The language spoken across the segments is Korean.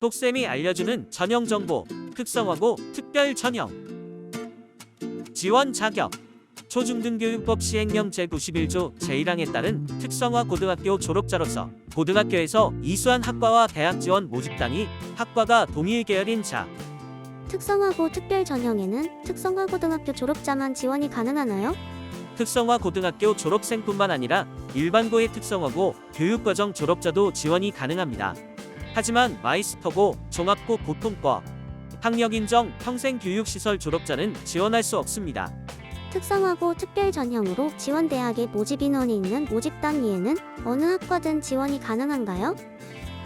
똑쌤이 알려주는 전형 정보, 특성화고 특별 전형. 지원 자격. 초중등교육법 시행령 제91조 제1항에 따른 특성화 고등학교 졸업자로서 고등학교에서 이수한 학과와 대학 지원 모집단이 학과가 동일 계열인 자, 특성화고 특별 전형에는 특성화 고등학교 졸업자만 지원이 가능하나요? 특성화 고등학교 졸업생뿐만 아니라 일반고의 특성화고 교육과정 졸업자도 지원이 가능합니다. 하지만 마이스터고 종합고 보통과 학력 인정 평생 교육시설 졸업자는 지원할 수 없습니다. 특성화고 특별 전형으로 지원 대학의 모집 인원이 있는 모집 단위에는 어느 학과든 지원이 가능한가요?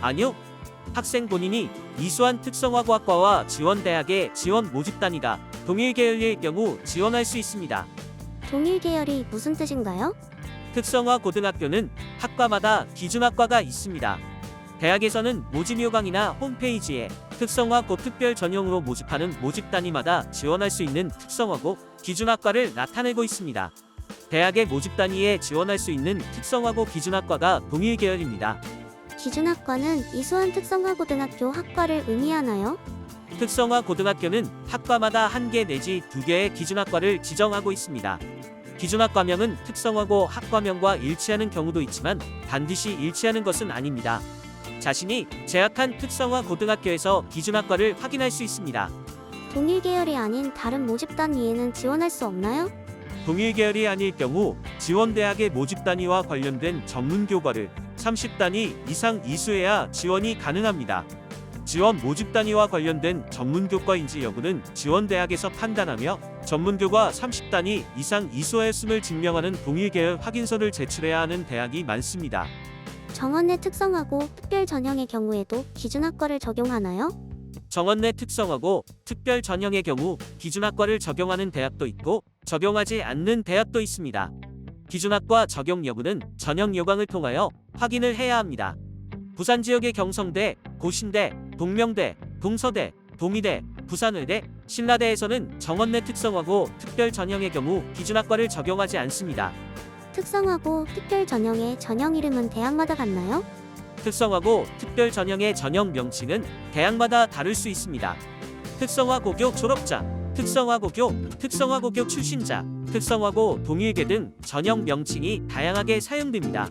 아니요. 학생 본인이 이수한 특성화고 학과와 지원 대학의 지원 모집 단위가 동일 계열일 경우 지원할 수 있습니다. 동일 계열이 무슨 뜻인가요? 특성화 고등학교는 학과마다 기준 학과가 있습니다. 대학에서는 모집 요강이나 홈페이지에 특성화고 특별 전형으로 모집하는 모집 단위마다 지원할 수 있는 특성화고 기준학과를 나타내고 있습니다. 대학의 모집 단위에 지원할 수 있는 특성화고 기준학과가 동일 계열입니다. 기준학과는 이수한 특성화 고등학교 학과를 의미하나요? 특성화 고등학교는 학과마다 한 개 내지 두 개의 기준학과를 지정하고 있습니다. 기준학과명은 특성화고 학과명과 일치하는 경우도 있지만 반드시 일치하는 것은 아닙니다. 자신이 재학한 특성화 고등학교에서 기준학과를 확인할 수 있습니다. 동일 계열이 아닌 다른 모집 단위에는 지원할 수 없나요? 동일 계열이 아닐 경우 지원 대학의 모집 단위와 관련된 전문 교과를 30단위 이상 이수해야 지원이 가능합니다. 지원 모집 단위와 관련된 전문 교과인지 여부는 지원 대학에서 판단하며 전문 교과 30단위 이상 이수하였음을 증명하는 동일 계열 확인서를 제출해야 하는 대학이 많습니다. 정원 내 특성화고 특별 전형의 경우에도 기준학과를 적용하나요? 정원 내 특성화고 특별 전형의 경우 기준학과를 적용하는 대학도 있고 적용하지 않는 대학도 있습니다. 기준학과 적용 여부는 전형 요강을 통하여 확인을 해야 합니다. 부산 지역의 경성대, 고신대, 동명대, 동서대, 동의대, 부산의대, 신라대에서는 정원 내 특성화고 특별 전형의 경우 기준학과를 적용하지 않습니다. 특성화고 특별 전형의 전형 이름은 대학마다 같나요? 특성화고 특별 전형의 전형 명칭은 대학마다 다를 수 있습니다. 특성화고교 졸업자, 특성화고교, 특성화고교 출신자, 특성화고 동일계 등 전형 명칭이 다양하게 사용됩니다.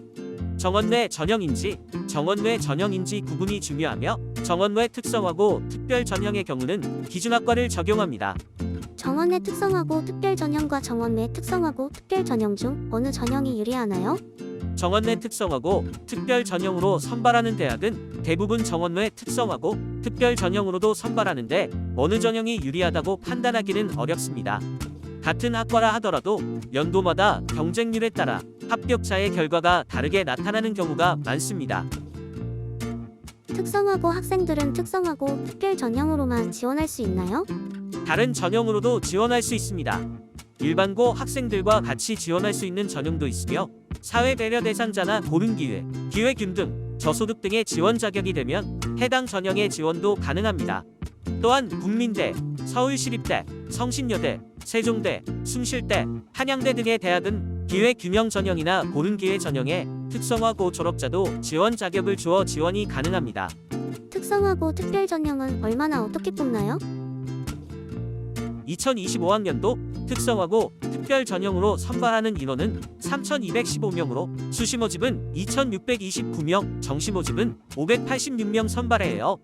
정원 내 전형인지, 정원 외 전형인지 구분이 중요하며 정원 외 특성화고 특별 전형의 경우는 기준학과를 적용합니다. 정원 내 특성화고 특별 전형과 정원 외 특성화고 특별 전형 중 어느 전형이 유리하나요? 정원 내 특성화고 특별 전형으로 선발하는 대학은 대부분 정원 외 특성화고 특별 전형으로도 선발하는데 어느 전형이 유리하다고 판단하기는 어렵습니다. 같은 학과라 하더라도 연도마다 경쟁률에 따라 합격자의 결과가 다르게 나타나는 경우가 많습니다. 특성화고 학생들은 특성화고 특별 전형으로만 지원할 수 있나요? 다른 전형으로도 지원할 수 있습니다. 일반고 학생들과 같이 지원할 수 있는 전형도 있으며 사회 배려 대상자나 고른 기회, 기회균 등 저소득 등의 지원 자격이 되면 해당 전형의 지원도 가능합니다. 또한 국민대, 서울시립대, 성신여대, 세종대, 숭실대, 한양대 등의 대학은 기회 균형 전형이나 고른 기회 전형에 특성화고 졸업자도 지원 자격을 주어 지원이 가능합니다. 특성화고 특별 전형은 얼마나 어떻게 뽑나요? 2025학년도 특성화고 특별 전형으로 선발하는 인원은 3,215명으로 수시 모집은 2,629명, 정시 모집은 586명 선발해요.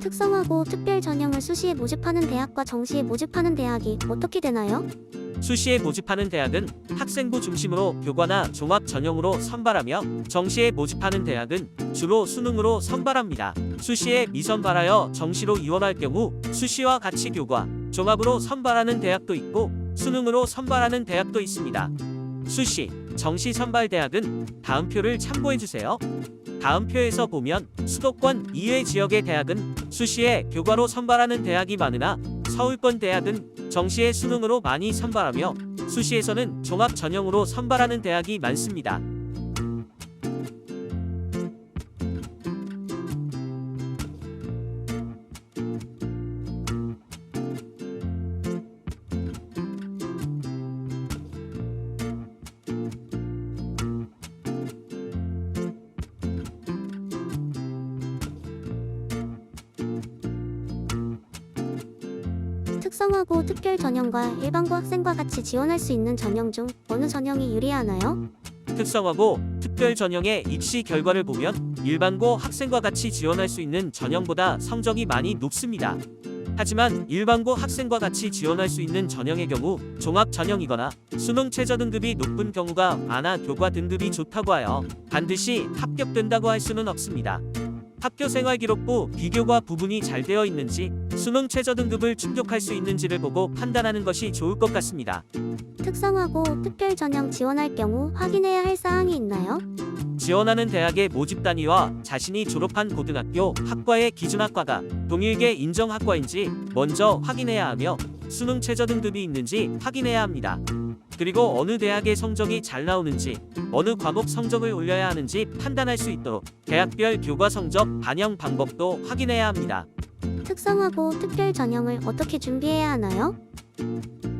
특성화고 특별 전형을 수시에 모집하는 대학과 정시에 모집하는 대학이 어떻게 되나요? 수시에 모집하는 대학은 학생부 중심으로 교과나 종합 전형으로 선발하며 정시에 모집하는 대학은 주로 수능으로 선발합니다. 수시에 미선발하여 정시로 이원할 경우 수시와 같이 교과, 종합으로 선발하는 대학도 있고 수능으로 선발하는 대학도 있습니다. 수시, 정시 선발 대학은 다음 표를 참고해 주세요. 다음 표에서 보면 수도권 이외 지역의 대학은 수시에 교과로 선발하는 대학이 많으나 서울권 대학은 정시에 수능으로 많이 선발하며 수시에서는 종합 전형으로 선발하는 대학이 많습니다. 특성화고 특별 전형과 일반고 학생과 같이 지원할 수 있는 전형 중 어느 전형이 유리하나요? 특성화고 특별 전형의 입시 결과를 보면 일반고 학생과 같이 지원할 수 있는 전형보다 성적이 많이 높습니다. 하지만 일반고 학생과 같이 지원할 수 있는 전형의 경우 종합 전형이거나 수능 최저 등급이 높은 경우가 많아 교과 등급이 좋다고 하여 반드시 합격된다고 할 수는 없습니다. 학교 생활 기록부 비교과 부분이 잘 되어 있는지 수능 최저 등급을 충족할 수 있는지를 보고 판단하는 것이 좋을 것 같습니다. 특성화고 특별 전형 지원할 경우 확인해야 할 사항이 있나요? 지원하는 대학의 모집 단위와 자신이 졸업한 고등학교 학과의 기준 학과가 동일계 인정 학과인지 먼저 확인해야 하며 수능 최저 등급이 있는지 확인해야 합니다. 그리고 어느 대학의 성적이 잘 나오는지 어느 과목 성적을 올려야 하는지 판단할 수 있도록 대학별 교과 성적 반영 방법도 확인해야 합니다. 특성화고 특별 전형을 어떻게 준비해야 하나요?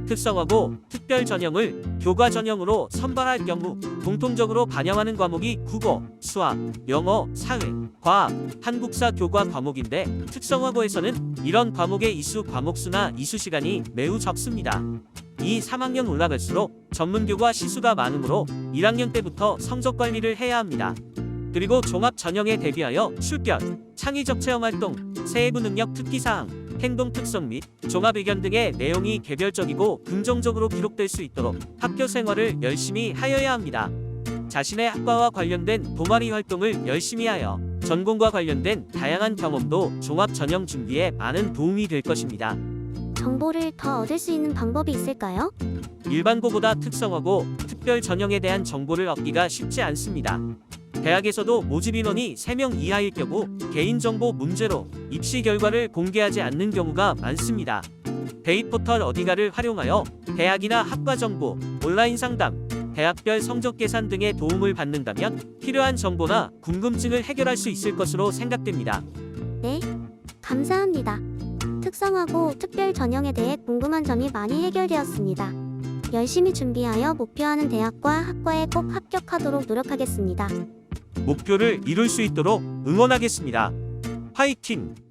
특성화고 특별 전형을 교과 전형으로 선발할 경우 공통적으로 반영하는 과목이 국어, 수학, 영어, 사회, 과학, 한국사 교과 과목인데 특성화고에서는 이런 과목의 이수 과목 수나 이수 시간이 매우 적습니다. 이 3학년 올라갈수록 전문교과 시수가 많으므로 1학년 때부터 성적 관리를 해야 합니다. 그리고 종합 전형에 대비하여 출결, 창의적 체험 활동, 세부 능력 특기 사항, 행동 특성 및 종합 의견 등의 내용이 개별적이고 긍정적으로 기록될 수 있도록 학교 생활을 열심히 하여야 합니다. 자신의 학과와 관련된 동아리 활동을 열심히 하여 전공과 관련된 다양한 경험도 종합 전형 준비에 많은 도움이 될 것입니다. 정보를 더 얻을 수 있는 방법이 있을까요? 일반고보다 특성화고 특별 전형에 대한 정보를 얻기가 쉽지 않습니다. 대학에서도 모집 인원이 3명 이하일 경우 개인정보 문제로 입시 결과를 공개하지 않는 경우가 많습니다. 데이포털 어디가를 활용하여 대학이나 학과 정보, 온라인 상담, 대학별 성적 계산 등의 도움을 받는다면 필요한 정보나 궁금증을 해결할 수 있을 것으로 생각됩니다. 네, 감사합니다. 특성화고 특별 전형에 대해 궁금한 점이 많이 해결되었습니다. 열심히 준비하여 목표하는 대학과 학과에 꼭 합격하도록 노력하겠습니다. 목표를 이룰 수 있도록 응원하겠습니다. 화이팅!